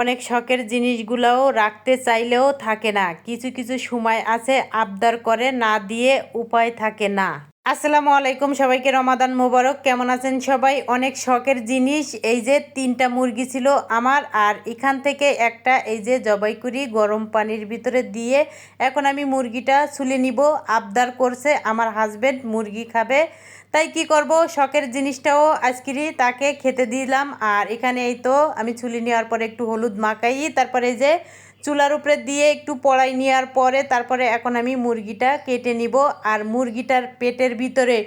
অনেক শখের জিনিসগুলোও রাখতে চাইলেও থাকে না। কিছু কিছু সময় আছে আবদার করে না দিয়ে উপায় থাকে না। আসসালামু আলাইকুম, সবাইকে রমাদান মোবারক। কেমন আছেন সবাই? অনেক শখের জিনিস। এই যে তিনটা মুরগি ছিল আমার, আর এখান থেকে একটা, এই যে জবাই করি গরম পানির ভিতরে দিয়ে এখন আমি মুরগিটা ছুলে নিব। আবদার করছে আমার হাজবেন্ড মুরগি খাবে। তাই কি করব? শখের জিনিসটাও আজকেরই তাকে খেতে দিলাম। আর এখানে এই তো, আমি ছুলি নেওয়ার পরে একটু হলুদ মাখাই, তারপরে এই যে চুলার উপরে দিয়ে একটু পড়াই নেওয়ার পরে তারপরে এখন আমি মুরগিটা কেটে নিব। আর মুরগিটার পেটের ভিতরে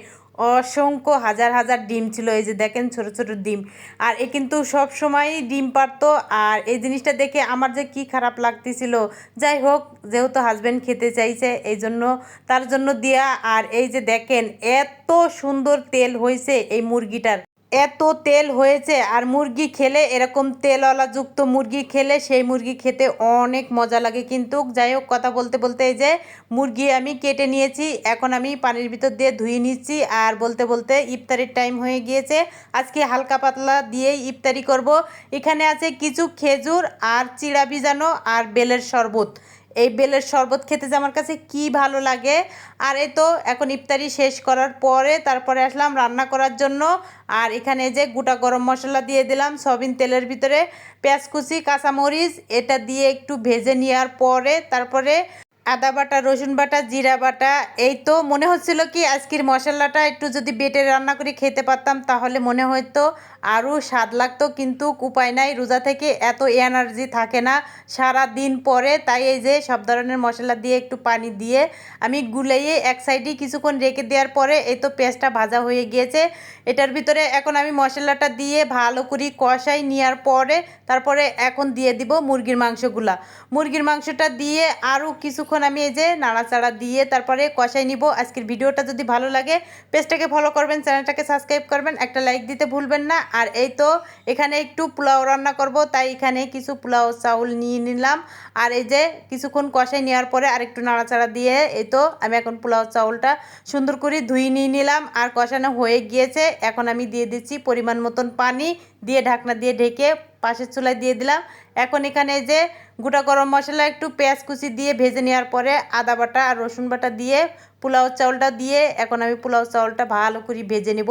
অসংখ্য হাজার হাজার ডিম ছিল, এই যে দেখেন ছোট ছোট ডিম। আর এ কিন্তু সব সময়ই ডিম পারতো। আর এই জিনিসটা দেখে আমার যে কি খারাপ লাগতেছিল, যাই হোক, যেহেতু হাজব্যান্ড খেতে চাইছে, এই জন্য তার জন্য দেয়া। আর এই যে দেখেন, এত সুন্দর তেল হয়েছে এই মুরগিটার। এত তেল হয়েছে আর মুরগি খেলে এরকম তেলওয়ালা যুক্ত মুরগি খেলে সেই মুরগি খেতে অনেক মজা লাগে। কিন্তু যাই হোক, কথা বলতে বলতে এই যে মুরগি আমি কেটে নিয়েছি, এখন আমি পানির ভিতর দিয়ে ধুয়ে নিচ্ছি আর বলতে বলতে ইফতারির টাইম হয়ে গিয়েছে। আজকে হালকা পাতলা দিয়েই ইফতারি করব। এখানে আছে কিছু খেজুর আর চিড়া ভিজানো আর বেলের শরবত। এই বেলের শরবত খেতে যে আমার কাছে কি ভালো লাগে। আর এই তো এখন ইফতারি শেষ করার পরে তারপরে আসলাম রান্না করার জন্য। আর এখানে যে গোটা গরম মশলা দিয়ে দিলাম সবিন তেলের ভিতরে পেঁয়াজ কুচি, কাঁচামরিচ, এটা দিয়ে একটু ভেজে নেওয়ার পরে তারপরে আদা বাটা, রসুন বাটা, জিরা বাটা, এই তো মনে হচ্ছিল কি আজকের মশলাটা একটু যদি বেটে রান্না করে খেতে পারতাম, তাহলে মনে হতো আরও স্বাদ লাগতো, কিন্তু উপায় নাই, রোজা থেকে এত এনার্জি থাকে না, সারা দিন পরে তাই এই যে সব ধরনের মশলা দিয়ে একটু পানি দিয়ে আমি গুলাইয়ে এক সাইডে কিছুক্ষণ রেখে দেওয়ার পরে এই তো পেঁয়াজটা ভাজা হয়ে গিয়েছে, এটার ভিতরে এখন আমি মশলাটা দিয়ে ভালো করে কষাই নেওয়ার পরে তারপরে এখন দিয়ে দিব মুরগির মাংসগুলা, মুরগির মাংসটা দিয়ে আরও কিছুক্ষণ আমি এই যে নাড়াচাড়া দিয়ে তারপরে কষাই নিব। আজকের ভিডিওটা যদি ভালো লাগে, পেজটাকে ফলো করবেন, চ্যানেলটাকে সাবস্ক্রাইব করবেন, একটা লাইক দিতে ভুলবেন না। আর এই তো এখানে একটু পোলাও রান্না করব, তাই এখানে কিছু পোলাও চাউল নিয়ে নিলাম। আর এই যে কিছুক্ষণ কষাই নেওয়ার পরে আর একটু নাড়াচাড়া দিয়ে এই তো আমি এখন পোলাও চাউলটা সুন্দর করে ধুয়ে নিয়ে নিলাম। আর কষানো হয়ে গিয়েছে। এখন আমি দিয়ে দিচ্ছি পরিমাণ মতন পানি, দিয়ে ঢাকনা দিয়ে ঢেকে পাশের চুলায় দিয়ে দিলাম। এখন এখানে যে গোটা গরম মশলা, একটু পেঁয়াজ কুচি দিয়ে ভেজে নেওয়ার পরে আদা বাটা আর রসুন বাটা দিয়ে, পোলাও চাউলটা দিয়ে এখন আমি পোলাও চাউলটা ভালো করে ভেজে নেব।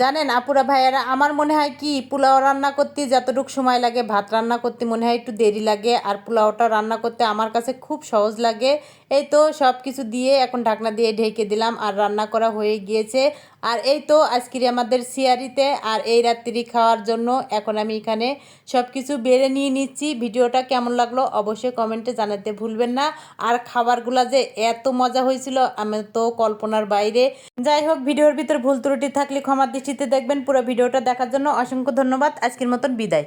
জানেন আপুরা ভাইয়ারা, আমার মনে হয় কি, পোলাও রান্না করতে যতটুকু সময় লাগে, ভাত রান্না করতে মনে হয় একটু দেরি লাগে, আর পোলাওটা রান্না করতে আমার কাছে খুব সহজ লাগে। এই তো সব কিছু দিয়ে এখন ঢাকনা দিয়ে ঢেকে দিলাম আর রান্না করা হয়ে গিয়েছে। আর এই তো আজকের আমাদের সিয়ারিতে আর এই রাত্রি খাওয়ার জন্য এখন আমি এখানে সব কিছু বেড়ে নিয়ে নিচ্ছি। ভিডিওটা কেমন লাগল অবশ্যই কমেন্টে জানাতে ভুলবেন না। আর খাবারগুলা যে এত মজা হয়েছিল, আমি তো কল্পনার বাইরে। যাই হোক, ভিডিওর ভিতর ভুল ত্রুটি থাকলে ক্ষমার দৃষ্টিতে দেখবেন। পুরো ভিডিওটা দেখার জন্য অসংখ্য ধন্যবাদ। আজকের মতন বিদায়।